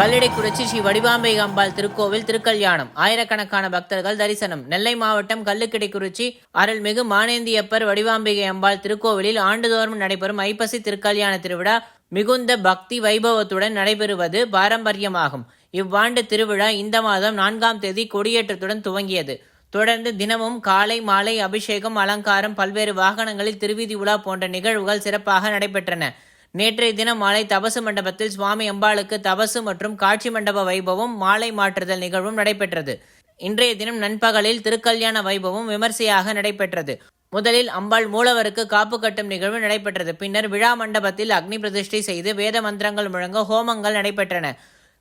கல்லிடைக்குறிச்சி ஸ்ரீ வடிவாம்பை அம்பாள் திருக்கோவில் திருக்கல்யாணம். ஆயிரக்கணக்கான பக்தர்கள் தரிசனம். நெல்லை மாவட்டம் கல்லுக்கிடைக்குறிச்சி அருள்மிகு மானேந்தியப்பர் வடிவாம்பிகை அம்பாள் திருக்கோவிலில் ஆண்டுதோறும் நடைபெறும் ஐப்பசி திருக்கல்யாண திருவிழா மிகுந்த பக்தி வைபவத்துடன் நடைபெறுவது பாரம்பரியமாகும். இவ்வாண்டு திருவிழா இந்த மாதம் நான்காம் தேதி கொடியேற்றத்துடன் துவங்கியது. தொடர்ந்து தினமும் காலை மாலை அபிஷேகம் அலங்காரம் பல்வேறு வாகனங்களில் திருவீதி உலா போன்ற நிகழ்வுகள் சிறப்பாக நடைபெற்றன. நேற்றைய தினம் மாலை தபசு மண்டபத்தில் சுவாமி அம்பாளுக்கு தபசு மற்றும் காட்சி மண்டப வைபவம் மாலை மாற்றுதல் நிகழ்வும் நடைபெற்றது. இன்றைய தினம் நண்பகலில் திருக்கல்யாண வைபவம் விமர்சையாக நடைபெற்றது. முதலில் அம்பாள் மூலவருக்கு காப்பு கட்டும் நிகழ்வு நடைபெற்றது. பின்னர் விழா மண்டபத்தில் அக்னி பிரதிஷ்டை செய்து வேத மந்திரங்கள் முழங்க ஹோமங்கள் நடைபெற்றன.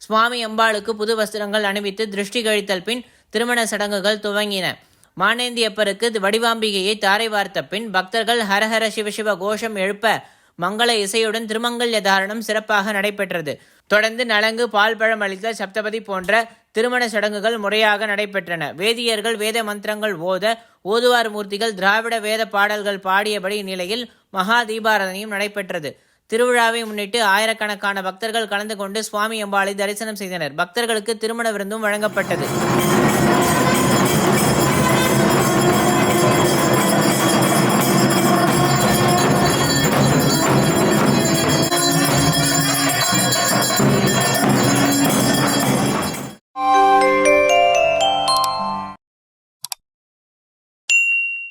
சுவாமி அம்பாளுக்கு புது வஸ்திரங்கள் அணிவித்து திருஷ்டி கழித்தல் பின் திருமண சடங்குகள் துவங்கின. மானேந்தியப்பருக்கு வடிவாம்பிகையை தாரை வார்த்த பின் பக்தர்கள் ஹரஹர சிவசிவ கோஷம் எழுப்ப மங்கள இசையுடன் திருமங்கல்ய தாரணம் சிறப்பாக நடைபெற்றது. தொடர்ந்து நலங்கு பால் பழம் அளித்த சப்தபதி போன்ற திருமண சடங்குகள் முறையாக நடைபெற்றன. வேதியர்கள் வேத மந்திரங்கள் ஓத ஓதுவார் மூர்த்திகள் திராவிட வேத பாடல்கள் பாடியபடி நிலையில் மகா தீபாரதனையும் நடைபெற்றது. திருவிழாவை முன்னிட்டு ஆயிரக்கணக்கான பக்தர்கள் கலந்து கொண்டு சுவாமி அம்பாளை தரிசனம் செய்தனர். பக்தர்களுக்கு திருமண விருந்தும் வழங்கப்பட்டது.